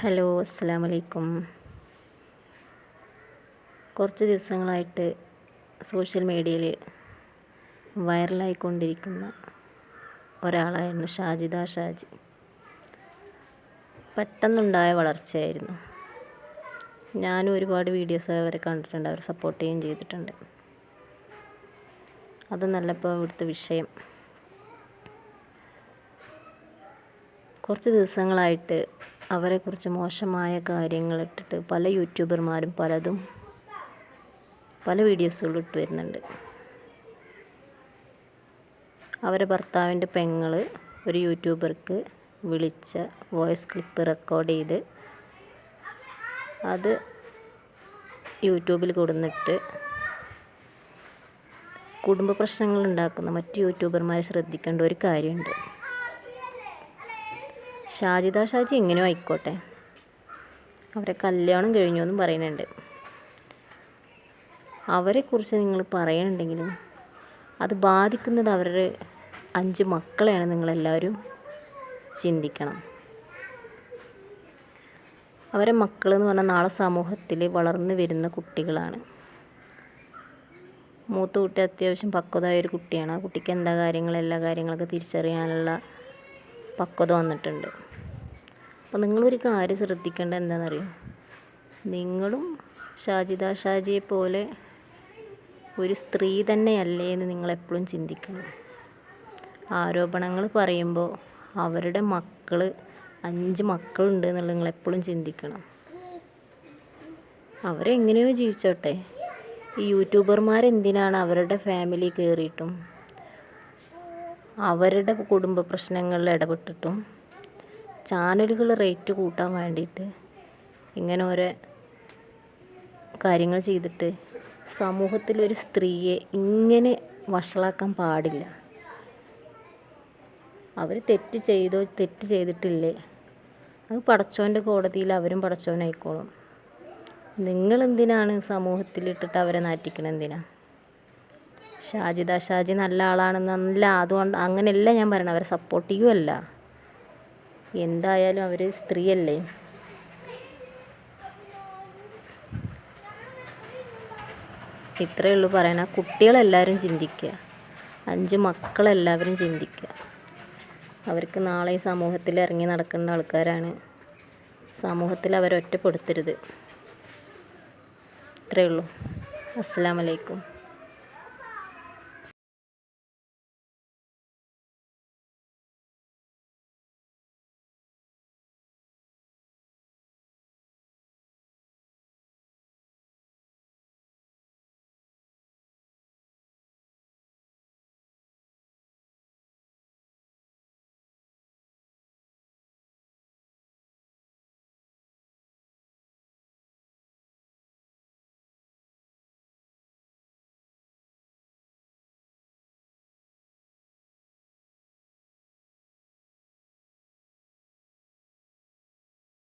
Hello അസ്സാം വലൈക്കും കുറച്ച് ദിവസങ്ങളായിട്ട് സോഷ്യൽ മീഡിയയിൽ വൈറലായിക്കൊണ്ടിരിക്കുന്ന ഒരാളായിരുന്നു ഷാജിദ ഷാജി. പെട്ടെന്നുണ്ടായ വളർച്ചയായിരുന്നു. ഞാനും ഒരുപാട് വീഡിയോസ് അവരെ കണ്ടിട്ടുണ്ട് അവർ സപ്പോർട്ട് ചെയ്യുകയും ചെയ്തിട്ടുണ്ട്. അത് നല്ലപ്പോൾ ഇവിടുത്തെ വിഷയം. കുറച്ച് ദിവസങ്ങളായിട്ട് അവരെക്കുറിച്ച് മോശമായ കാര്യങ്ങൾ ഇട്ടിട്ട് പല യൂട്യൂബർമാരും പലതും പല വീഡിയോസുകളും ഇട്ട് വരുന്നുണ്ട്. അവരെ ഭർത്താവിന്റെ പെങ്ങൾ ഒരു യൂട്യൂബർക്ക് വിളിച്ച വോയിസ് ക്ലിപ്പ് റെക്കോർഡ് ചെയ്ത് അത് യൂട്യൂബിൽ കൊടുന്നിട്ട് കുടുംബ പ്രശ്നങ്ങൾ ഉണ്ടാക്കുന്ന മറ്റ് യൂട്യൂബർമാരെ ശ്രദ്ധിക്കേണ്ട ഒരു കാര്യമുണ്ട്. ഷാജിദ ഷാജി എങ്ങനെയോ ആയിക്കോട്ടെ. അവരെ കല്യാണം കഴിഞ്ഞു എന്നും പറയുന്നുണ്ട്. അവരെക്കുറിച്ച് നിങ്ങൾ പറയണുണ്ടെങ്കിലും അത് ബാധിക്കുന്നത് അവരുടെ അഞ്ച് മക്കളെയാണ് നിങ്ങളെല്ലാവരും ചിന്തിക്കണം. അവരെ മക്കൾ എന്ന് പറഞ്ഞാൽ നാളെ സമൂഹത്തിൽ വളർന്നു വരുന്ന കുട്ടികളാണ്. മൂത്ത കുട്ടി അത്യാവശ്യം പക്വതായ ഒരു കുട്ടിയാണ്. ആ കുട്ടിക്ക് എന്താ കാര്യങ്ങൾ എല്ലാ കാര്യങ്ങളൊക്കെ തിരിച്ചറിയാനുള്ള പക്വത വന്നിട്ടുണ്ട്. അപ്പോൾ നിങ്ങളൊരു കാര്യം ശ്രദ്ധിക്കേണ്ട എന്താണെന്നറിയോ? നിങ്ങളും ഷാജിദ ഷാജിയെ പോലെ ഒരു സ്ത്രീ തന്നെയല്ലേ എന്ന് നിങ്ങളെപ്പോഴും ചിന്തിക്കണം. ആരോപണങ്ങൾ പറയുമ്പോൾ അവരുടെ മക്കൾ അഞ്ച് മക്കളുണ്ട് എന്നുള്ളത് നിങ്ങളെപ്പോഴും ചിന്തിക്കണം. അവരെങ്ങനെയോ ജീവിച്ചോട്ടെ. ഈ യൂട്യൂബർമാരെന്തിനാണ് അവരുടെ ഫാമിലി കയറിയിട്ടും അവരുടെ കുടുംബ പ്രശ്നങ്ങളിൽ ഇടപെട്ടിട്ടും ചാനലുകൾ റേറ്റ് കൂട്ടാൻ വേണ്ടിയിട്ട് ഇങ്ങനെ ഓരോ കാര്യങ്ങൾ ചെയ്തിട്ട് സമൂഹത്തിലൊരു സ്ത്രീയെ ഇങ്ങനെ വഷളാക്കാൻ പാടില്ല. അവർ തെറ്റ് ചെയ്തോ തെറ്റ് ചെയ്തിട്ടില്ലേ? അത് പടച്ചോന്റെ കോടതിയിൽ അവരും പടച്ചോനായിക്കോളും. നിങ്ങളെന്തിനാണ് സമൂഹത്തിലിട്ടിട്ട് അവരെ നാറ്റിക്കണം എന്തിനാ? ഷാജിദ ഷാജി നല്ല ആളാണെന്നല്ല അതുകൊണ്ട് അങ്ങനെയല്ല ഞാൻ പറയണത്. അവരെ സപ്പോർട്ട് ചെയ്യുമല്ല എന്തായാലും അവർ സ്ത്രീയല്ലേ? ഇത്രയേ ഉള്ളൂ പറയണ. കുട്ടികളെല്ലാവരും ചിന്തിക്കുക. അഞ്ച് മക്കളെല്ലാവരും ചിന്തിക്കുക. അവർക്ക് നാളെ ഈ സമൂഹത്തിൽ ഇറങ്ങി നടക്കേണ്ട ആൾക്കാരാണ്. സമൂഹത്തിൽ അവരൊറ്റപ്പെടുത്തരുത് ഇത്രയേ ഉള്ളൂ അസ്സാം വലൈക്കും